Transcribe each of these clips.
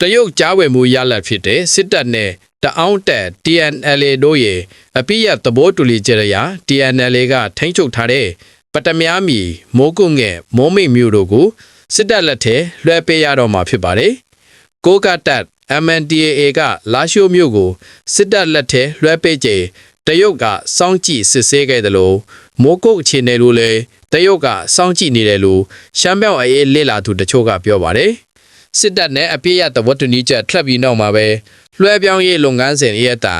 တရုတ်ကြားဝင်မှုရလဒ်ဖြစ်တဲ့စစ်တပ်နဲ့တအောင်းတက် TNLA တို့ရဲ့အပိယသဘောတူညီချက်အရ TNLA ကထိန်းချုပ်ထားတဲ့ပတမ ्या မီမိုးကုတ်ငယ်မိုးမိတ်မျိုးတို့ကိုစစ်တပ်လက်ထဲလွှဲပေးရတော့မှာဖြစ်ပါတယ်။ကိုကတက် MNDAA ကလာရှိုးမျိုးကိုစစ်တပ်လက်ထဲလွှဲပေးချိန်တရုတ်ကစောင့်ကြည့်စစ်ဆေးခဲ့တယ်လို့မိုးကုတ်အခြေအနေလို့လည်းတရုတ်ကစောင့်ကြည့်နေတယ်လို့ရှမ်းမြောက်အေးလေလာသူတချို့ကပြောပါတယ်။ စစ်တပ်နဲ့အပြည့်ရတဝတ္တနီချက်ထပ်ပြီးနောက်မှာပဲလွှဲပြောင်းရေးလုပ်ငန်းစဉ်ရဲ့တာ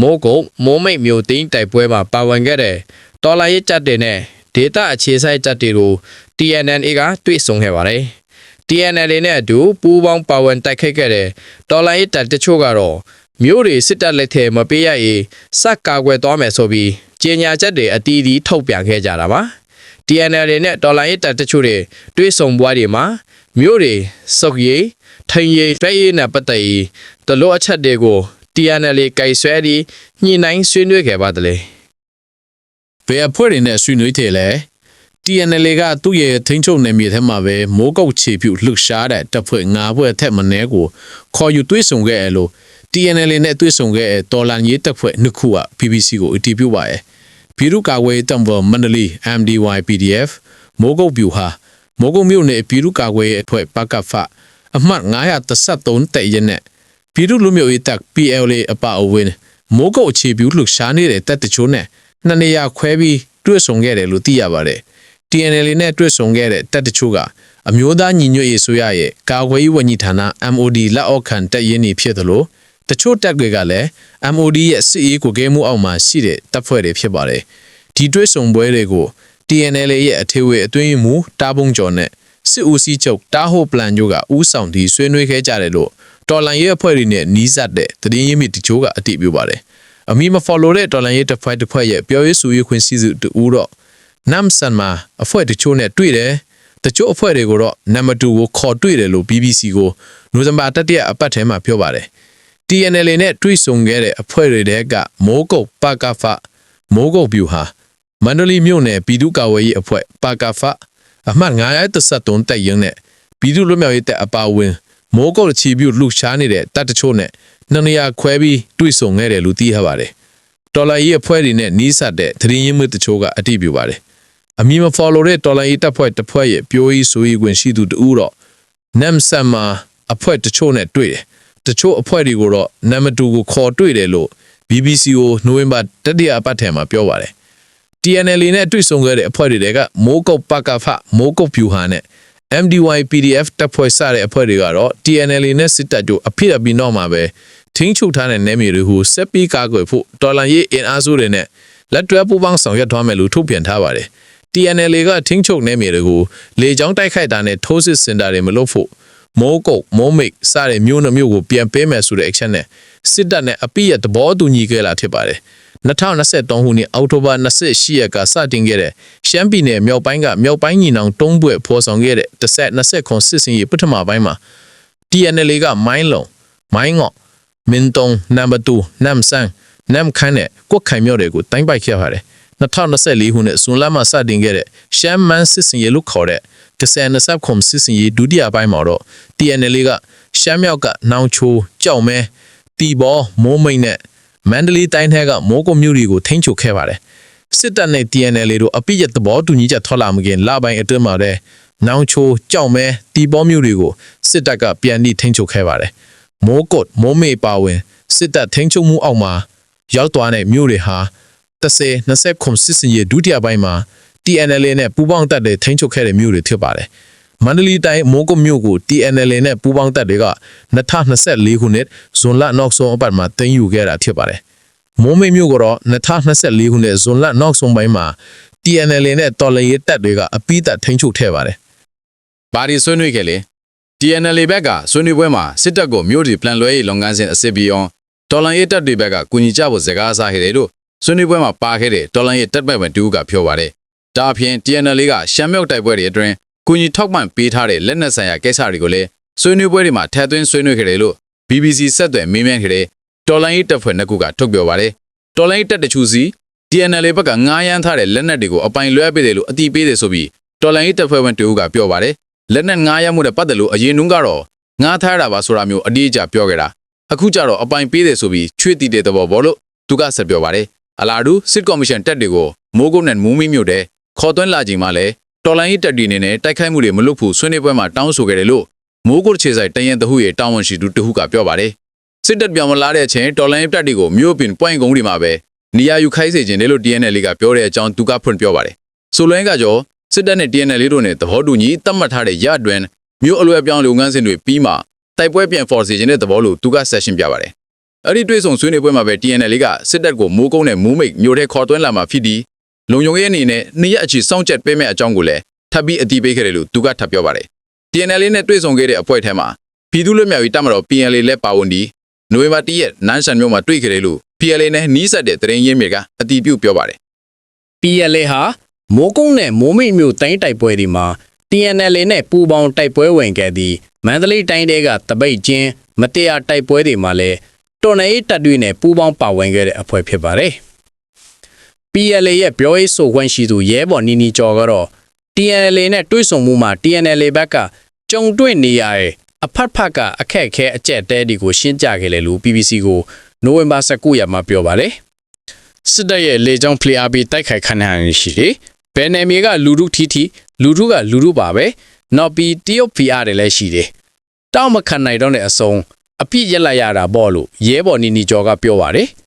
မိုးကုတ်မိုးမိတ်မျိုးသိန်းတိုက်ပွဲမှာပါဝင်ခဲ့တဲ့တော်လိုင်းရေးတပ်တွေနဲ့ဒေတာအခြေဆိုင်တပ်တွေကို TNNA ကတွေ့ဆုံခဲ့ပါတယ်။ TNLA နဲ့အတူပူးပေါင်းပါဝင်တိုက်ခိုက်ခဲ့တဲ့တော်လိုင်းရေးတပ်တချို့ကတော့မျိုးတွေစစ်တပ်လက်ထဲမပေးရရေးစက်ကာကွယ်သွားမယ်ဆိုပြီးကြေညာချက်တွေအတီးတီးထုတ်ပြန်ခဲ့ကြတာပါ။ TNL နဲ့ဒေါ်လာရေးတပ်တချို့တွေတွေးဆုံပွဲတွေမှာ မြို့တွေစုပ်ရည်ထိန်ရည်ပြည့်ရည်နဲ့ပတ်သက်ပြီးတလို့အချက်တွေကို TNL ကြိုက်ဆွဲပြီးညှိနှိုင်းဆွေးနွေးခဲ့ပါတယ်လေဘယ်အဖွဲ့တွေနဲ့ဆွေးနွေးတယ်လဲ TNL ကသူ့ရဲ့ထိန်းချုပ်နယ်မြေထဲမှာပဲမိုးကုတ်ချေပြူလှုပ်ရှားတဲ့တပ်ဖွဲ့၅ဖွဲ့အထက်မနှဲကိုခေါ်ယူတွေးဆုံခဲ့တယ်လို့ TNL နဲ့တွေးဆုံခဲ့တဲ့တော်လန်ရေးတပ်ဖွဲ့နှစ်ခုက BBC ကိုအတည်ပြုပါရဲ့ပြည်သူ့ကာကွယ်ရေးတပ်ဖွဲ့မန္တလေး MDY PDF မိုးကုတ်ပြူဟာ မိုးကုတ်မြို့နယ်ပြည်သူ့ကာကွယ်ရေးအဖွဲ့ပကဖအမှတ်933တပ်ရဲနဲ့ပြည်သူ့လူမျိုးရေးတပ် PLA အပါအဝင်မိုးကုတ်အခြေပြူလှုပ်ရှားနေတဲ့တပ်တချို့နဲ့နှစ်နေရာခွဲပြီးတွေ့ဆုံခဲ့တယ်လို့သိရပါတယ် TNL နဲ့တွေ့ဆုံခဲ့တဲ့တပ်တချို့ကအမျိုးသားညီညွတ်ရေးဆိုရရဲ့ကာကွယ်ရေးဝန်ကြီးဌာန MOD လက်အောက်ခံတပ်ရင်းတွေဖြစ်သလိုတချို့တပ်တွေကလည်း MOD ရဲ့စစ်ရေးကိုကဲမှုအောက်မှာရှိတဲ့တပ်ဖွဲ့တွေဖြစ်ပါတယ်ဒီတွေ့ဆုံပွဲတွေကို TNL ရဲ့အထေဝေအတွင်းရေးမှူးတားပုံကျော်နဲ့စစ်ဦးစီးချုပ်တားဟိုပလန်တို့ကဥဆောင်ဒီဆွေးနွေးခဲ့ကြတယ်လို့တော်လန်ရဲ့အဖွဲ့တွေနဲ့နီးစပ်တဲ့သတင်းရင်းမြစ်တချို့ကအတည်ပြုပါတယ်အမီမဖော်လို့တဲ့တော်လန်ရဲ့တစ်ဖွဲ့တစ်ဖွဲ့ရဲ့ပြောရေးဆိုရေးခွင့်စည်းစုတူတော့နမ်ဆန်မှာအဖွဲ့တချို့နဲ့တွေ့တယ်တချို့အဖွဲ့တွေကိုတော့နံပါတ်2ကိုခေါ်တွေ့တယ်လို့ BBC ကိုနိုဝင်ဘာတတိယအပတ်ထဲမှာပြောပါတယ် TNL နဲ့တွေ့ဆုံခဲ့တဲ့အဖွဲ့တွေတဲကမိုးကုတ်ပကဖမိုးကုတ်ဗျူဟာ မန္တလေးမြို့နယ်ပြည်သူ့ကာကွယ်ရေးအဖွဲ့ပကဖအမှတ်933တပ်ရင်းနဲ့ပြည်သူ့လွတ်မြောက်ရေးတပ်အပါအဝင်မိုးကုတ်ချီပြူလှူရှားနေတဲ့တပ်တချို့နဲ့နှစ်နေရာခွဲပြီးတွေ့ဆုံခဲ့တယ်လို့သိရပါတယ်တော်လိုင်းရေးအဖွဲ့တွေနဲ့နီးစပ်တဲ့သတင်းရင်းမြစ်တချို့ကအတည်ပြုပါတယ်အမည်မဖော်လို့တဲ့တော်လိုင်းရေးတပ်ဖွဲ့တစ်ဖွဲ့ရဲ့ပြောရေးဆိုရေးခွင့်ရှိသူတူတော့နမ်ဆန်မှာအဖွဲ့တချို့နဲ့တွေ့တယ်တချို့အဖွဲ့တွေကိုတော့နံပါတ်2ကိုခေါ်တွေ့တယ်လို့ BBC ကိုနိုဝင်ဘာတတိယအပတ်ထဲမှာပြောပါတယ် TNL နဲ့တွေ့ဆုံခဲ့တဲ့အဖွဲ့တွေတဲကမိုးကုတ်ပကဖမိုးကုတ်ဖြူဟာနဲ့ MDY PDF တပ်ဖွဲ့စတဲ့အဖွဲ့တွေကတော့ TNL နဲ့စစ်တပ်တို့အဖြစ်အပြီးနောက်မှာပဲထင်းချုပ်ထားတဲ့နယ်မြေတွေကိုဆက်ပြီးကာကွယ်ဖို့တော်လန်ရေးအင်အားစုတွေနဲ့လက်တွဲပူးပေါင်းဆောင်ရွက်သွားမယ်လို့ထုတ်ပြန်ထားပါတယ် TNL ကထင်းချုပ်နယ်မြေတွေကိုလေကြောင်းတိုက်ခိုက်တာနဲ့ထိုးစစ်စင်တာတွေမလုပ်ဖို့ မိုးကုတ်မိုးမိတ်စတဲ့မြို့နှမျိုးကိုပြန်ပေးမယ်ဆိုတဲ့ action နဲ့စစ်တပ်နဲ့အပိယသဘောတူညီခဲ့လာဖြစ်ပါတယ်2023ခုနှစ်အောက်တိုဘာ28ရက်ကစတင်ခဲ့တဲ့ရှမ်းပြည်နယ်မြောက်ပိုင်းကမြောက်ပိုင်းညီနောင်တုံးပွဲဖော်ဆောင်ခဲ့တဲ့တစ်ဆက်20ခွန်စစ်စင်ရေးပထမပိုင်းမှာ TNL ကမိုင်းလုံမိုင်းငေါ့မင်းတုံနံပါတ်2နမ်ဆန်နမ်ခန်းနဲ့ကွက်ခိုင်မြော့တွေကိုတိုင်းပိုက်ခဲ့ပါတယ်2024ခုနှစ်ဇွန်လမှာစတင်ခဲ့တဲ့ရှမ်းမန်းစစ်စင်ရေးလို့ခေါ်တဲ့ ကစန်နဆပ်ခုံစစ်စင်ရေးဒုတိယပိုင်းမှာတော့ TNL ကရှမ်းမြောက်ကနောင်ချိုကြောက်မဲတီဘောမိုးမိတ်နဲ့မန္တလေးတိုင်းထဲကမိုးကုတ်မြို့တွေကိုထိန်းချုပ်ခဲ့ပါတယ်စစ်တပ်နဲ့ TNL တို့အပိယသဘောတူညီချက်ထွက်လာမခင်လပိုင်းအတွင်းမှာတဲ့နောင်ချိုကြောက်မဲတီဘောမြို့တွေကိုစစ်တပ်ကပြန်ပြီးထိန်းချုပ်ခဲ့ပါတယ်မိုးကုတ်မိုးမေပါဝင်စစ်တပ်ထိန်းချုပ်မှုအောက်မှာရောက်သွားတဲ့မြို့တွေဟာ30 20ခုစစ်စင်ရေးဒုတိယပိုင်းမှာ TNL နဲ့ပူးပေါင်းတပ်တွေထိန်းချုပ်ခဲ့တဲ့မြို့တွေဖြစ်ပါတယ်မန္တလေးတိုင်းမိုးကုတ်မြို့ကို TNL နဲ့ပူးပေါင်းတပ်တွေက2024ခုနှစ်ဇွန်လနောက်ဆုံးအပတ်မှာတင်ယူခဲ့တာဖြစ်ပါတယ်။မိုးမိတ်မြို့ကတော့2024ခုနှစ်ဇွန်လနောက်ဆုံးပိုင်းမှာ TNL နဲ့တော်လရေးတပ်တွေကအပိသက်ထိန်းချုပ်ခဲ့ပါတယ်။ဘာဒီဆွေးနွေးခဲ့လဲ TNL ဘက်ကဆွေးနွေးပွဲမှာစစ်တပ်ကိုမြို့တီပြန်လွှဲရေးလုပ်ငန်းစဉ်အစစ်ပြီးအောင်ဒေါ်လန်ရေးတပ်တွေဘက်ကကူညီကြဖို့စကားစားခဲ့တယ်လို့ဆွေးနွေးပွဲမှာပါခဲ့တဲ့ဒေါ်လန်ရေးတပ်ပတ်ဝင်တူကပြောပါတယ်။ ဒါအပြင် TNL ကရှမ်းမြောက်တိုက်ပွဲတွေအတွင်းကူညီထောက်ပံ့ပေးထားတဲ့လက်နက်ဆိုင်ရာကိစ္စတွေကိုလည်းဆွေးနွေးပွဲတွေမှာထည့်သွင်းဆွေးနွေးခဲ့တယ်လို့ BBC ဆက်သွယ်မေးမြန်းခဲ့တဲ့တော်လိုင်းရေးတပ်ဖွဲ့နှစ်ခုကထုတ်ပြောပါတယ်။တော်လိုင်းရေးတပ်တချို့စီ TNL ဘက်ကငားရမ်းထားတဲ့လက်နက်တွေကိုအပိုင်လွှဲပေးတယ်လို့အတိပေးတယ်ဆိုပြီးတော်လိုင်းရေးတပ်ဖွဲ့ဝင်တူကပြောပါတယ်။လက်နက်ငားရမ်းမှုနဲ့ပတ်သက်လို့အရင်တုန်းကတော့ငားထားရတာပါဆိုတာမျိုးအတိအကျပြောခဲ့တာအခုကျတော့အပိုင်ပေးတယ်ဆိုပြီးချွေးတီတဲ့သဘောပေါ့လို့သူကဆက်ပြောပါတယ်အလာဒူစစ်ကော်မရှင်တက်တွေကိုမိုးကုတ်နဲ့မူးမီမြို့တဲ့ ခေါ်သွင်းလာချိန်မှာလဲတော်လိုင်းရေးတက်တီအနေနဲ့တိုက်ခိုက်မှုတွေမလုပ်ဖို့ဆွေးနွေးပွဲမှာတောင်းဆိုခဲ့တယ်လို့မိုးကုတ်ခြေဆိုင်တရင်တဟုရဲ့တာဝန်ရှိသူတဟုကပြောပါတယ်စစ်တပ်ပြောင်းမလာတဲ့အချိန်တော်လိုင်းရေးတက်တီကိုမြို့ပင်ပွိုင်းကုန်းတွေမှာပဲနေရာယူခိုင်းစေခြင်းတယ်လို့ DNL ကပြောတဲ့အကြောင်းသူကဖွင့်ပြောပါတယ်ဆိုလွဲကကြောစစ်တပ်နဲ့ DNL တို့နဲ့သဘောတူညီသတ်မှတ်ထားတဲ့ရအတွင်းမြို့အလွယ်ပြောင်းလုပ်ငန်းစဉ်တွေပြီးမှတိုက်ပွဲပြန် force ခြင်းတဲ့သဘောလို့သူကဆက်ရှင်းပြပါတယ်အဲ့ဒီတွေ့ဆုံဆွေးနွေးပွဲမှာပဲ TNL ကစစ်တပ်ကိုမိုးကုန်းနဲ့မူးမိတ်မျိုးထဲခေါ်သွင်းလာမှာဖြစ်ပြီး လုံယုံရဲ့အနေနဲ့နှစ်ရက်အချီစောင့်ချက်ပေးမဲ့အကြောင်းကိုလည်းထပ်ပြီးအတိပေးခဲ့တယ်လို့သူကထပ်ပြောပါတယ် TNL နဲ့တွေ့ဆုံခဲ့တဲ့အဖွဲ့ထဲမှာပြည်သူ့လွတ်မြောက်ရေးတပ်မတော် PNL လည်းပါဝင်ပြီးနိုဝင်ဘာ၁ရက်နန်းဆန်မြို့မှာတွေ့ခဲ့တယ်လို့ PNL နဲ့နှီးဆက်တဲ့တရင်ရင်းမြေကအတိပြုပြောပါတယ် PLA ဟာမိုးကုန်းနဲ့မိုးမိတ်မြို့တိုင်းတိုက်ပွဲတွေမှာ TNL နဲ့ပူးပေါင်းတိုက်ပွဲဝင်ခဲ့သည်မန္တလေးတိုင်းတဲကတပိတ်ချင်းမတရားတိုက်ပွဲတွေမှာလည်းတော်နယ်ရေးတပ်တွေနဲ့ပူးပေါင်းပါဝင်ခဲ့တဲ့အဖွဲ့ဖြစ်ပါတယ်။ PLA ရဲ့ပြောရေးဆိုခွင့်ရှိသူရဲဘော်နီနီကျော်ကတော့ TNL နဲ့တွဲဆုံမှုမှာ TNL ဘက်ကကြုံတွေ့နေရတဲ့အဖက်ဖက်ကအခက်အခဲအကျက်တဲတွေကိုရှင်းကြခဲ့လေလို့ BBC ကိုနိုဝင်ဘာ19ရက်မှာပြောပါတယ်။စစ်တပ်ရဲ့လေကြောင်းဖလီအားပြီးတိုက်ခိုက်ခံရရရှိတယ်။ဘယ်နယ်မြေကလူထုထီထီလူထုကလူထုပါပဲ။နောက်ပြီးတရုတ်ဖီအားတွေလည်းရှိတယ်။တောက်မခံနိုင်တော့တဲ့အစုံအပြစ်ရက်လိုက်ရတာပေါ့လို့ရဲဘော်နီနီကျော်ကပြောပါတယ်။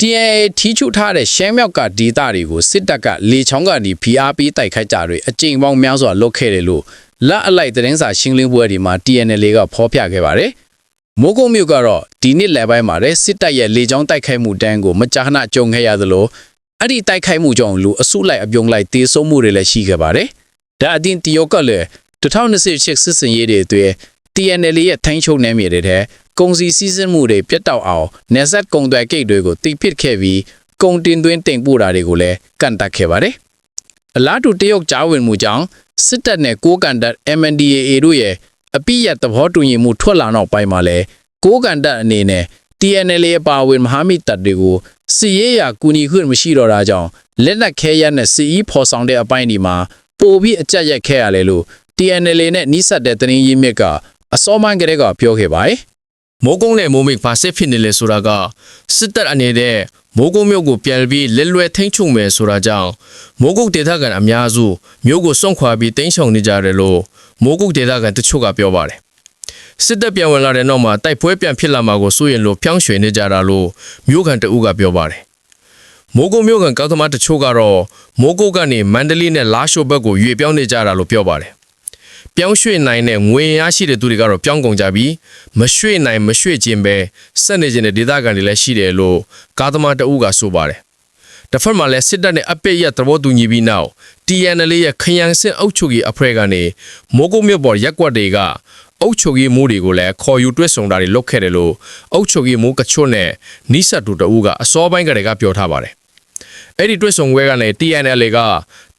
TNA ထီးချုထားတဲ့ရှမ်းမြောက်ကဒေသတွေကိုစစ်တပ်ကလေချောင်းကနေဖီအားပြီးတိုက်ခိုက်ကြတွေအကြိမ်ပေါင်းများစွာလုပ်ခဲ့တယ်လို့လက်အလိုက်သတင်းစာရှင်းလင်းပွဲတွေမှာ TNL ကဖော်ပြခဲ့ပါတယ်။မိုးကုတ်မြို့ကတော့ဒီနှစ်လယ်ပိုင်းမှာတဲ့စစ်တပ်ရဲ့လေကြောင်းတိုက်ခိုက်မှုတန်းကိုမကြာခဏကြုံခဲ့ရသလိုအဲ့ဒီတိုက်ခိုက်မှုကြောင့်လူအစုလိုက်အပြုံလိုက်တေဆုံးမှုတွေလည်းရှိခဲ့ပါတယ်။ဒါအပြင်တရုတ်ကလည်း2028စစ်စင်ရေးတွေအတွင်း TNL ရဲ့ထိုင်းချုံနယ်မြေတွေထဲကုန်စည်စည်းစိမ်မှုတွေပြတ်တောက်အောင်နေဆက်ကုန်သွယ်ကိတ်တွေကိုတိပစ်ခဲ့ပြီးကုန်တင်သွင်းတင်ပို့တာတွေကိုလည်းကန့်တတ်ခဲ့ပါတယ်။အလားတူတရုတ်ကြားဝင်မှုကြောင့်စစ်တပ်နဲ့ကိုးကန်တပ် MNDAA တို့ရဲ့အပိယတ်သဘောတူညီမှုထွက်လာနောက်ပိုင်းမှာလဲကိုးကန်တပ်အနေနဲ့ TNL အပါအဝင်မဟာမိတ်တပ်တွေကိုစီရေးရာကူညီခွင့်မရှိတော့တာကြောင့်လက်နက်ခဲယမ်းနဲ့စီအီးဖော်ဆောင်တဲ့အပိုင်းဒီမှာပိုပြီးအကြက်ရက်ခဲ့ရလေလို့ TNL နဲ့နှိစက်တဲ့သတင်းရင်းမြစ်ကအစောပိုင်းကတည်းကပြောခဲ့ပါတယ် မိုးကုန်းနဲ့မိုးမိတ်ဘာစစ်ဖြစ်နေလဲဆိုတာကစစ်တပ်အနေနဲ့မိုးကုန်းမြို့ကိုပြန်ပြီးလက်လွဲထိန်းချုပ်မယ်ဆိုတာကြောင့်မိုးကုတ်ဒေသခံအများစုမြို့ကိုစွန့်ခွာပြီးတင်းရှောင်နေကြတယ်လို့မိုးကုတ်ဒေသခံတချို့ကပြောပါတယ်စစ်တပ်ပြန်ဝင်လာတဲ့နောက်မှာတိုက်ပွဲပြန်ဖြစ်လာမှာကိုစိုးရင်လို့ဖြောင်းရွှေနေကြတာလို့မြို့ခံတအုပ်ကပြောပါတယ်မိုးကုတ်မြို့ကန်ကောက်သမားတချို့ကတော့မိုးကုတ်ကနေမန္တလေးနဲ့လာရှိုဘက်ကိုရွေပြောင်းနေကြတာလို့ပြောပါတယ်။ ပြောင်းရွှေ့နိုင်တဲ့ငွေရရှိတဲ့သူတွေကတော့ပြောင်းကုန်ကြပြီးမရွှေ့နိုင်မရွှေ့ခြင်းပဲဆက်နေခြင်းတဲ့ဒေသခံတွေလည်းရှိတယ်လို့ကာသမားတအုပ်ကဆိုပါတယ်။တစ်ဖက်မှာလည်းစစ်တပ်နဲ့အပိတ်ရသဘောတူညီပြီးနောက် TNL ရဲ့ခရန်စစ်အုပ်ချုပ်ရေးအဖွဲ့ကနေမိုးကုတ်မြို့ပေါ်ရက်ကွက်တွေကအုပ်ချုပ်ရေးမိုးတွေကိုလည်းခေါ်ယူတွဲဆောင်တာတွေလုပ်ခဲ့တယ်လို့အုပ်ချုပ်ရေးမိုးကချွတ်နဲ့နိစတ်တူတအုပ်ကအစောပိုင်းကတည်းကပြောထားပါတယ်။အဲ့ဒီတွဲဆုံပွဲကနေ TNL က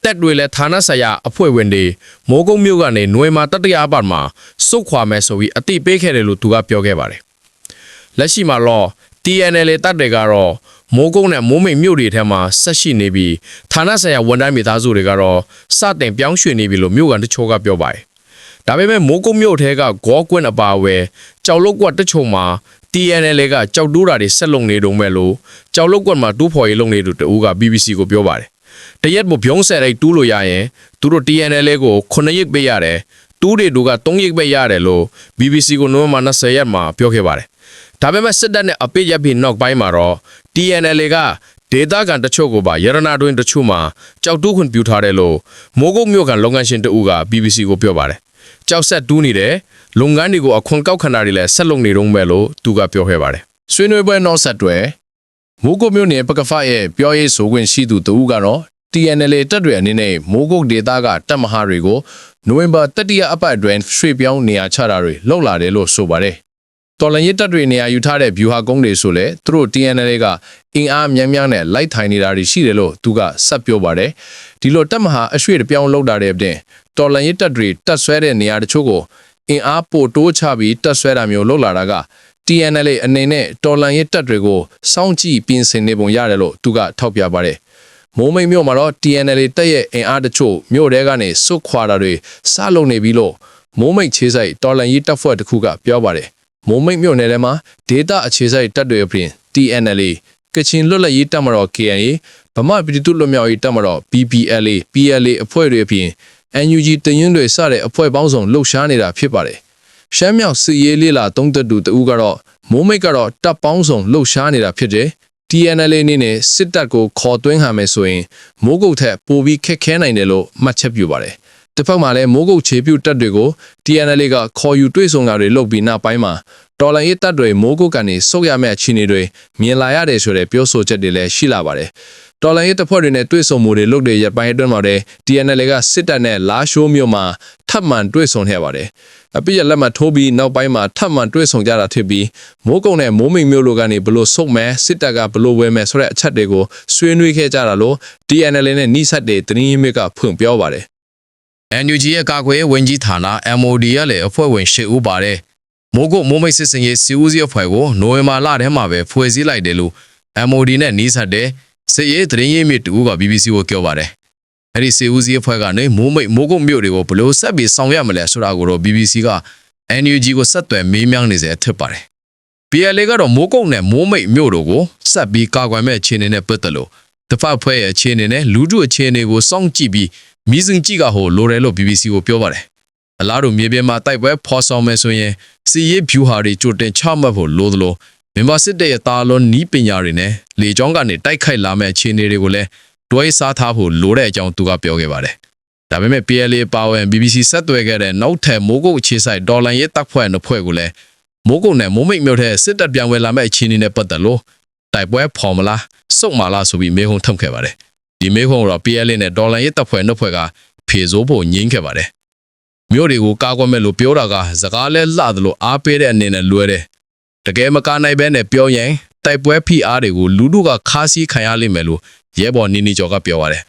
တက်တွေလဲဌာနဆိုင်ရာအဖွဲ့ဝင်တွေမိုးကုတ်မြို့ကနေຫນွေမှာတတရပတ်မှာစုတ်ခွာမယ်ဆိုပြီးအတိပေးခဲ့တယ်လို့သူကပြောခဲ့ပါတယ်။လက်ရှိမှာတော့ TNL တပ်တွေကတော့မိုးကုတ်နဲ့မိုးမိတ်မြို့တွေထဲမှာဆက်ရှိနေပြီးဌာနဆိုင်ရာဝန်ထမ်းမိသားစုတွေကတော့စတင်ပြောင်းရွှေ့နေပြီလို့မြို့ကန်တချို့ကပြောပါတယ်။ဒါပေမဲ့မိုးကုတ်မြို့ထဲကဂေါကွင်းအပါအဝယ်ကြောက်လုတ်ကွက်တချို့မှာ TNL ကကြောက်တိုးတာတွေဆက်လုံနေတုံမဲ့လို့ကြောက်လုတ်ကွက်မှာတူးဖော်ရေးလုပ်နေသူတဦးက BBC ကိုပြောပါတယ်။ တရက်မို့ပြုံးဆက်လိုက်တူးလို့ရရင်သူတို့ TNL ကို9ရက်ပေးရတယ်။တူးတွေတို့က3ရက်ပဲရတယ်လို့ BBC ကိုနိုဝင်ဘာ20ရက်မှာပြောခဲ့ပါတယ်။ဒါပေမဲ့စစ်တပ်နဲ့အပိတ်ရပ်ပြီးနောက်ပိုင်းမှာတော့ TNL ကဒေတာကန်တချို့ကိုပါရတနာတွင်တချို့မှာကြောက်တူးခွင့်ပြုထားတယ်လို့မိုးကုတ်မြို့ကန်လုပ်ငန်းရှင်တဦးက BBC ကိုပြောပါတယ်။ကြောက်ဆက်တူးနေတယ်လုပ်ငန်းတွေကိုအခွန်ကောက်ခံတာတွေလည်းဆက်လုပ်နေတော့မယ်လို့သူကပြောခဲ့ပါတယ်။ဆွေးနွေးပွဲနောက်ဆက်တွဲမိုးကုတ်မြို့နယ်ပကဖရဲ့ပြောရေးဆိုခွင့်ရှိသူတဦးကတော့ TNL တပ်တွေအနေနဲ့မိုးကုတ်ဒေသကတပ်မဟာတွေကိုနိုဝင်ဘာတတိယအပတ်အတွင်းရွှေ့ပြောင်းနေရာချတာတွေလုပ်လာတယ်လို့ဆိုပါတယ်။တော်လန်ရစ်တပ်တွေနေရာယူထားတဲ့ဗျူဟာကုန်းတွေဆိုလဲသူတို့ TNL ကအင်အားများများနဲ့လိုက်ထိုင်နေတာတွေရှိတယ်လို့သူကဆက်ပြောပါတယ်။ဒီလိုတပ်မဟာအရွှေ့ပြောင်းလုပ်တာတဲ့အပြင်တော်လန်ရစ်တပ်တွေတပ်ဆွဲတဲ့နေရာတချို့ကိုအင်အားပိုတိုးချပြီးတပ်ဆွဲတာမျိုးလုပ်လာတာက TNL အနေနဲ့တော်လန်ရေးတပ်တွေကိုစောင့်ကြည့်ပြင်ဆင်နေပုံရတယ်လို့သူကထောက်ပြပါတယ်။ မိုးမိတ်မြို့မှာတော့ TNL တပ်ရဲ့အင်အားတချို့မြို့တဲကနေစွတ်ခွာတာတွေစလုပ်နေပြီလို့မိုးမိတ်ခြေဆိုင်တော်လန်ရေးတပ်ဖွဲ့တစ်ခုကပြောပါတယ်မိုးမိတ်မြို့နယ်ထဲမှာဒေတာအခြေဆိုင်တပ်တွေအပြင် TNLA ကချင်လွတ်လပ်ရေးတပ်မတော် KNA ဗမာပြည်သူ့လွတ်မြောက်ရေးတပ်မတော် BPLA PLA အဖွဲ့တွေအပြင် NUG တရင်တွေစတဲ့အဖွဲ့ပေါင်းစုံလှုပ်ရှားနေတာဖြစ်ပါတယ်ရှမ်းမြောက်စစ်ရေးလေးလာသုံးသက်သူတဦးကတော့မိုးမိတ်ကတော့တပ်ပေါင်းစုံလှုပ်ရှားနေတာဖြစ်တယ် TNLA အနေနဲ့စစ်တပ်ကိုခေါ်သွင်းဟန်မယ်ဆိုရင်မိုးကုတ်ထက်ပိုပြီးခက်ခဲနိုင်တယ်လို့မှတ်ချက်ပြုပါတယ်။တစ်ဖက်မှာလည်းမိုးကုတ်ခြေပြုတ်တပ်တွေကို TNLA ကခေါ်ယူတွေ့ဆုံတာတွေလုပ်ပြီးနောက်ပိုင်းမှာတော်လိုင်းရေးတပ်တွေမိုးကုတ်ကနေစုပ်ရမယ့်အခြေအနေတွေမြင်လာရတယ်ဆိုတဲ့ပြောဆိုချက်တွေလည်းရှိလာပါတယ်။ တော်လိုင်းရေးတပ်ဖွဲ့တွေနဲ့တွေ့ဆုံမှုတွေလုပ်တဲ့ရပ်ပိုင်းအတွင်းမှာလည်း TNLA ကစစ်တပ်နဲ့လာရှိုးမြို့မှာထပ်မံတွေ့ဆုံခဲ့ပါတယ်။အပြည့်ရလက်မှတ်ထိုးပြီးနောက်ပိုင်းမှာထပ်မံတွေ့ဆုံကြတာဖြစ်ပြီးမိုးကုတ်နဲ့မိုးမိန်မြို့လိုကနေဘလို့ဆုတ်မဲစစ်တပ်ကဘလို့ဝဲမဲဆိုတဲ့အချက်တွေကိုဆွေးနွေးခဲ့ကြတာလို့ TNLA နဲ့နှိစက်တဲ့တင်းရင်းမြစ်ကဖွင့်ပြောပါတယ် NUG ရဲ့ကာကွယ်ရေးဝန်ကြီးဌာန MOD ရဲ့လည်းအဖွဲ့ဝင်၈ဦးပါတယ်။မိုးကုတ်မိုးမိတ်စစ်စင်ရေးစီဦးစီးအဖွဲ့ကိုနိုဝင်ဘာလထဲမှာပဲဖွဲ့စည်းလိုက်တယ်လို့ MOD နဲ့နှီးဆက်တဲ့ စစ်ရေးသတင်းရင်းမြစ်တူက BBC ကိုပြောပါတယ်။အဲ့ဒီစီဦးစီးအဖွဲ့ကနေမိုးမိတ်မိုးကုတ်မြို့တွေကိုဘယ်လို့ဆက်ပြီးဆောင်ရွက်မလဲဆိုတာကိုတော့ BBC က NUG ကိုဆက်သွယ်မေးမြန်းနေစေဖြစ်ပါတယ်။ PLA ကတော့မိုးကုတ်နဲ့မိုးမိတ်မြို့တို့ကိုဆက်ပြီးကာကွယ်မဲ့အခြေအနေနဲ့ပတ်သက်လို့တဖက်ဖွဲ့ရဲ့အခြေအနေနဲ့လူထုအခြေအနေကိုစောင့်ကြည့်ပြီးမြည်စင်ကြည့်ကဟိုလိုတယ်လို့ BBC ကိုပြောပါတယ်။အလားတူမြေပြင်မှာတိုက်ပွဲဖော်ဆောင်မယ်ဆိုရင်စီရေးဖြူဟာတွေကြိုတင်ချမှတ်ဖို့လိုသလို မြန်မာစစ်တပ်ရဲ့တာလွန်နီးပညာတွေနဲ့လေကြောင်းကနေတိုက်ခိုက်လာမဲ့အခြေအနေတွေကိုလည်းတွဲစားထားဖို့လိုတဲ့အကြောင်းသူကပြောခဲ့ပါတယ်။ဒါပေမဲ့ PLA ပါဝင် BBC ဆက်သွယ်ခဲ့တဲ့နောက်ထပ်မိုးကုတ်အခြေဆိုင်ဒေါ်လန်ရေးတပ်ဖွဲ့နှစ်ဖွဲ့ကိုလည်းမိုးကုတ်နဲ့မိုးမိတ်မြို့ထဲစစ်တပ်ပြန်ဝဲလာမဲ့အခြေအနေနဲ့ပတ်သက်လို့တိုက်ပွဲဖော်မလားစုတ်မလားဆိုပြီးမေးခွန်းထုတ်ခဲ့ပါတယ်။ဒီမေးခွန်းကိုတော့ PLA နဲ့ဒေါ်လန်ရေးတပ်ဖွဲ့နှစ်ဖွဲ့ကဖြေဆိုးဖို့ညှင်းခဲ့ပါတယ်။မြို့တွေကိုကာကွယ်မဲ့လို့ပြောတာကစကားလဲလှသလိုအားပေးတဲ့အနေနဲ့လွဲတယ်။ တကယ်မကာနိုင်ဘဲနဲ့ပြောရင်တိုက်ပွဲဖိအားတွေကိုလူတို့ကခါးစည်းခံရလိမ့်မယ်လို့ရဲဘော်နီနီကျော်ကပြောပါတယ်